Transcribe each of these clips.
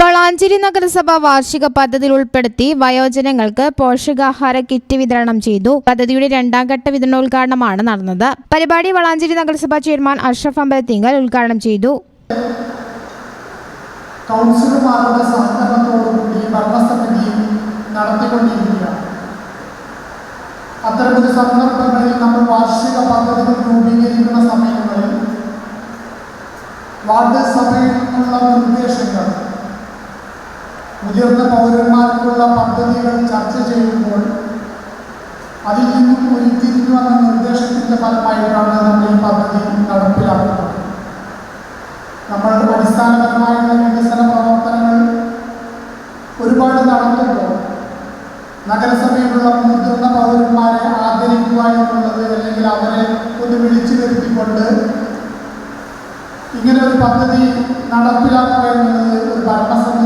വളാഞ്ചേരി നഗരസഭ വാർഷിക പദ്ധതിയിൽ ഉൾപ്പെടുത്തി വയോജനങ്ങൾക്ക് പോഷകാഹാര കിറ്റ് വിതരണം ചെയ്തു. പദ്ധതിയുടെ രണ്ടാം ഘട്ട വിതരണോദ്ഘാടനമാണ് നടന്നത്. പരിപാടി വളാഞ്ചേരി നഗരസഭ ചെയർമാൻ അഷ്റഫ് അമ്പലത്തിങ്കൽ ഉദ്ഘാടനം ചെയ്തു. കൗൺസിലർമാരുടെ സഹകരണത്തോടുകൂടി ഭരണസമിതി നടത്തിക്കൊണ്ടിരിക്കുകയാണ്. അത്തരമൊരു സന്ദർഭങ്ങളിൽ നമ്മൾ വാർഷിക പദ്ധതികൾ രൂപീകരിക്കുന്ന സമയങ്ങളിൽ വാർഡ് സഭയിൽ നിന്നുള്ള നിർദ്ദേശങ്ങൾ മുതിർന്ന പൗരന്മാർക്കുള്ള പദ്ധതികൾ ചർച്ച ചെയ്യുമ്പോൾ അതിൽ നിന്നും ഉരുത്തിരിഞ്ഞു വന്ന നിർദ്ദേശത്തിന്റെ ഫലമായിട്ടാണ് നമ്മൾ ഈ പദ്ധതി നടപ്പിലാക്കുന്നത്. നമ്മൾ അടിസ്ഥാനപരമായുള്ള വികസന പ്രവർത്തനങ്ങൾ ഒരുപാട് നടത്തുമ്പോൾ നഗരസഭയിലുള്ള മുതിർന്ന പൗരന്മാരെ ആദരിക്കുക എന്നുള്ളത് അല്ലെങ്കിൽ അവരെ ഒന്ന് വിളിച്ചു വരുത്തിക്കൊണ്ട് ഇങ്ങനെ ഒരു പദ്ധതി നടപ്പിലാക്കുക എന്നുള്ളത് ഒരു ഭരണസമിതിയിലെ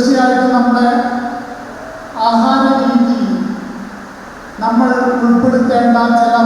തീർച്ചയായിട്ടും നമ്മുടെ ആഹാര രീതിയിൽ നമ്മൾ ഉൾപ്പെടുത്തേണ്ട ചില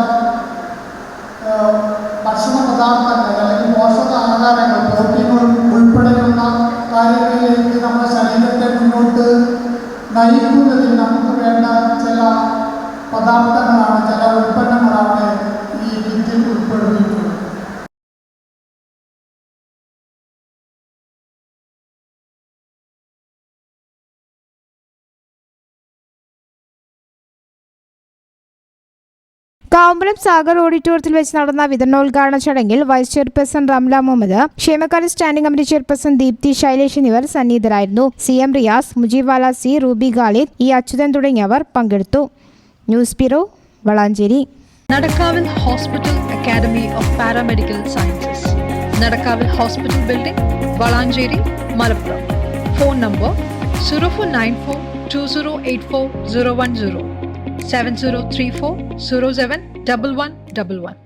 കാവുമ്പലം സാഗർ ഓഡിറ്റോറിയത്തിൽ വെച്ച് നടന്ന വിതരണോദ്ഘാടന ചടങ്ങിൽ വൈസ് ചെയർപേഴ്സൺ റംല മുഹമ്മദ് ക്ഷേമകാര്യ standing committee chairperson Deepthi Shailesh എന്നിവർ സന്നിഹിതരായിരുന്നു. C M Riyas Mujeeb C Ruby Khalid E Achuthan തുടങ്ങിയവർ പങ്കെടുത്തു. News bureau Valanchery. നടക്കാവിൽ hospital academy of paramedical sciences. നടക്കാവിൽ hospital building Valanchery Malappuram. Phone number zero four nine four two zero eight four zero one zero seven zero three four zero seven double one double one